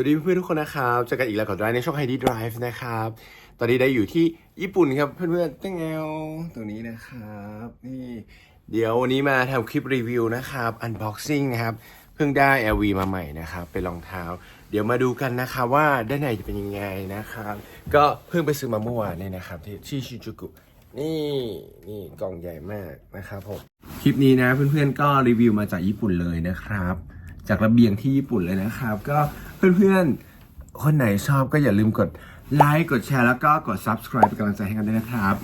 วัสดีเพื่อนๆทุกคนนะครับเจอกันอีกแล้วกับไดในช่อง Heidi Drive นะครับ ตอนนี้ได้อยู่ที่ญี่ปุ่นครับเพื่อนๆตั้งแอลตรงนี้นะครับนี่เดี๋ยววันนี้มาทำคลิปรีวิวนะครับ unboxing นะครับ เพิ่งได้ LV มาใหม่นะครับ เป็นรองเท้า เดี๋ยวมาดูกันนะครับว่าด้านในจะเป็นยังไงนะครับ ก็เพิ่งไปซื้อมาเมื่อวานเนี่ยนะครับที่ที่ชิจูกุนี่นี่กล่องใหญ่มากนะครับผมคลิปนี้นะเพื่อนๆก็รีวิวมาจากญี่ปุ่นเลยนะครับ จากระเบียงที่ญี่ปุ่นเลยนะครับ ก็ เพื่อนๆ คนไหนชอบก็อย่าลืมกดไลค์กดแชร์แล้วก็กด subscribe เป็นกำลังใจให้กันด้วยนะครับ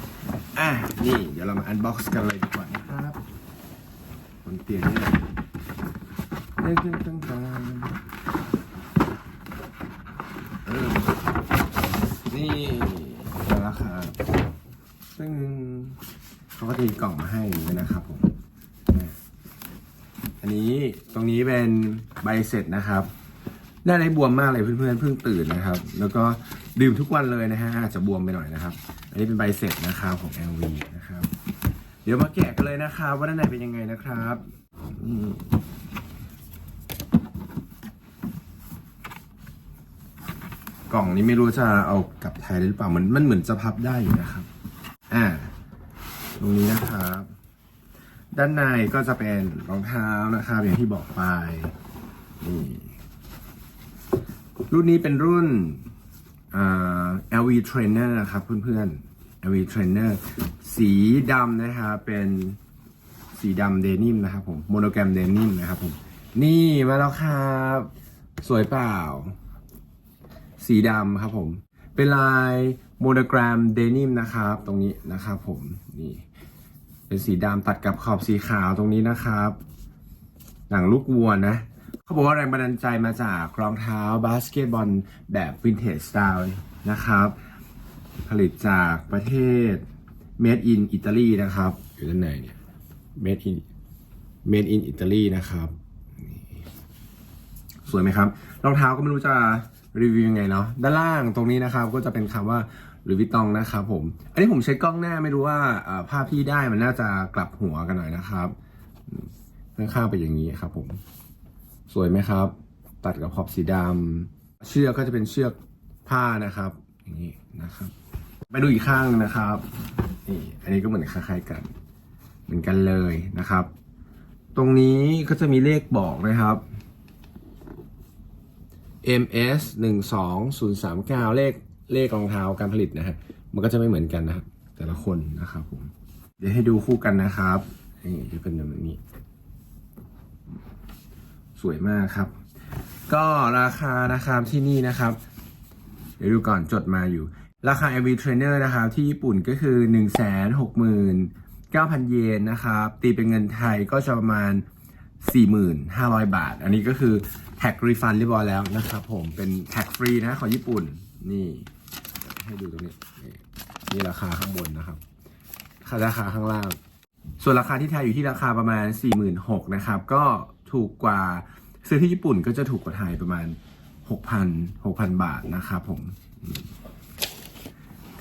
อะ นี่เดี๋ยวเรามา unbox กันเลยดีกว่านะครับบนเตียงนี่เรื่องต่างๆเออนี่แล้วครับซึ่งเขาก็จะมีกล่องมาให้ด้วยนะครับผม อันนี้ตรงนี้เป็นใบเสร็จนะครับ หน้าไหนบวมมากเลยเพื่อนๆเพิ่งตื่นนะครับ แล้วก็ดื่มทุกวันเลยนะฮะอาจจะบวมไปหน่อยนะครับ อันนี้เป็นใบเสร็จนะครับของ LV นะครับ เดี๋ยวมาแกะกันเลยนะครับว่าด้านในเป็นยังไงนะครับนี่กล่องนี้ไม่รู้จะเอากลับไทยได้หรือเปล่ามันมันเหมือนจะพับได้อยู่นะครับ อ่า ตรงนี้นะครับ ด้านในก็จะเป็นรองเท้านะครับ อย่างที่บอกไปนี่ รุ่นนี้เป็นรุ่น LV Trainer นะครับเพื่อนๆ LV Trainer สีดำนะครับ เป็นสีดำเดนิมนะครับผมโมโนแกรมเดนิมนะครับผม นี่มาแล้วครับ สวยเปล่า สีดำครับผม เป็นลายโมโนแกรมเดนิมนะครับ ตรงนี้นะครับผมนี่เป็นสีดำตัดกับขอบสีขาวตรงนี้นะครับหนังลูกวัวนะ เขาบอกว่าแรงบันดาลใจมาจากรองเท้าบาสเกตบอลแบบวินเทจสไตล์นะครับ ผลิตจากประเทศ Made in Italy นะครับ อยู่ด้านในเนี่ย Made in Made in Italy นะครับนี่สวยไหมครับ รองเท้าก็ไม่รู้จะรีวิวยังไงเนาะด้านล่างตรงนี้นะครับ ก็จะเป็นคำว่าหรือวิตองนะครับผม อันนี้ผมใช้กล้องหน้าไม่รู้ว่าเอ่อภาพที่ได้มันน่าจะกลับหัวกันหน่อยนะครับข้างๆไปนอย่างนี้ครับผม สวยไหมครับ ตัดกับขอบสีดำเชือกก็จะเป็นเชือกผ้านะครับ อย่างนี้นะครับ ไปดูอีกข้างหนึงนะครับนี่อันนี้ก็เหมือนคล้ายๆกัน เหมือนกันเลยนะครับ ตรงนี้ก็จะมีเลขบอกนะครับ MS 1 2 0 3 9เลขเลขรองเท้าการผลิตนะฮะมันก็จะไม่เหมือนกันนะครับ แต่ละคนนะครับผม เดี๋ยวให้ดูคู่กันนะครับนี่จะเป็นแบบนี้ สวยมากครับ ก็ราคานะครับที่นี่นะครับ เดี๋ยวดูก่อนจดมาอยู่ ราคา LV Trainer นะครับที่ญี่ปุ่นก็คือ 1 6 9 0 0 0 เยนนะครับ ตีเป็นเงินไทยก็จะประมาณ 4,500 บาท อันนี้ก็คือแท็กรีฟันเรียบร้อยแล้วนะครับผมเป็นแท็กฟรีนะของญี่ปุ่นนี่ให้ดูตรงนี้นี่ราคาข้างบนนะครับราคาข้างล่าง ส่วนราคาที่ไทยอยู่ที่ราคาประมาณ 46,000นะครับก็ ถูกกว่า ซื้อที่ญี่ปุ่นก็จะถูกกว่าไทยประมาณ 6,000 6,000 บาทนะครับผม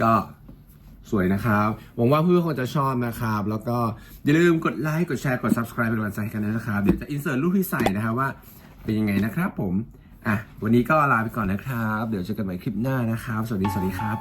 ก็สวยนะครับหวังว่าเพื่อนๆคงจะชอบนะครับ แล้วก็อย่าลืมกดไลค์ กดแชร์ กด subscribe เป็นกำลังใจให้กันนะครับ เดี๋ยวจะอินเสิร์ตรูปที่ใส่นะครับว่าเป็นยังไงนะครับผม อะ วันนี้ก็ลาไปก่อนนะครับ เดี๋ยวเจอกันใหม่คลิปหน้านะครับ สวัสดี สวัสดีครับ